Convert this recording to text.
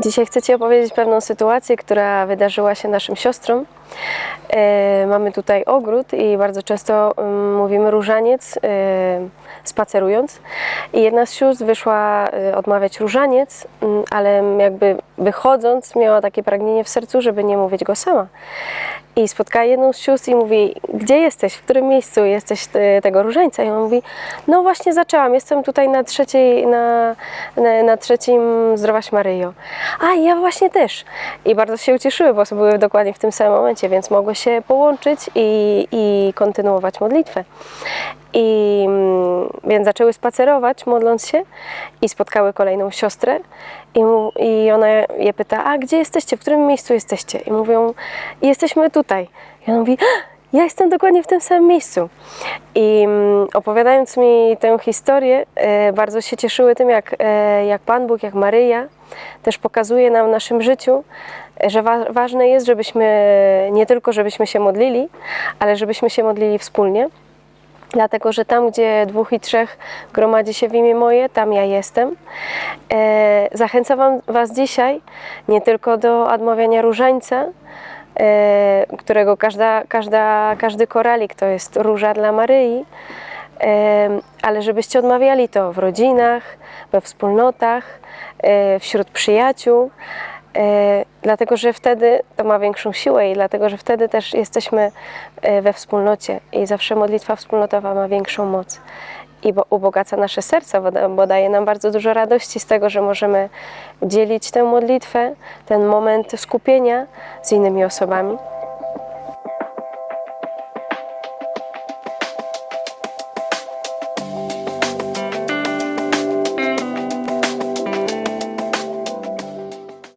Dzisiaj chcę Ci opowiedzieć pewną sytuację, która wydarzyła się naszym siostrom. E, mamy tutaj ogród i bardzo często mm, mówimy różaniec e, spacerując. I jedna z sióstr wyszła e, odmawiać różaniec, mm, ale jakby wychodząc miała takie pragnienie w sercu, żeby nie mówić go sama. I spotkała jedną z sióstr i mówi, gdzie jesteś, w którym miejscu jesteś te- tego różańca? I ona mówi, no właśnie zaczęłam, jestem tutaj na trzeciej, na, na, na trzecim Zdrowaś Maryjo. A, ja właśnie też. I bardzo się ucieszyły, bo były dokładnie w tym samym momencie, więc mogły się połączyć i, i kontynuować modlitwę. I mm, więc zaczęły spacerować, modląc się i spotkały kolejną siostrę i, mu, i ona je pyta, a gdzie jesteście, w którym miejscu jesteście? I mówią, jesteśmy tutaj. I ona mówi, "Ah, ja jestem dokładnie w tym samym miejscu. I mm, opowiadając mi tę historię, e, bardzo się cieszyły tym, jak, e, jak Pan Bóg, jak Maryja też pokazuje nam w naszym życiu, e, że wa- ważne jest, żebyśmy nie tylko żebyśmy się modlili, ale żebyśmy się modlili wspólnie. Dlatego, że tam, gdzie dwóch i trzech gromadzi się w imię moje, tam ja jestem. E, zachęcam Was dzisiaj nie tylko do odmawiania różańca, e, którego każda, każda, każdy koralik to jest róża dla Maryi, e, ale żebyście odmawiali to w rodzinach, we wspólnotach, wśród przyjaciół. E, dlatego, że wtedy to ma większą siłę i dlatego, że wtedy też jesteśmy e, we wspólnocie i zawsze modlitwa wspólnotowa ma większą moc i bo ubogaca nasze serca, bo, da- bo daje nam bardzo dużo radości z tego, że możemy dzielić tę modlitwę, ten moment skupienia z innymi osobami.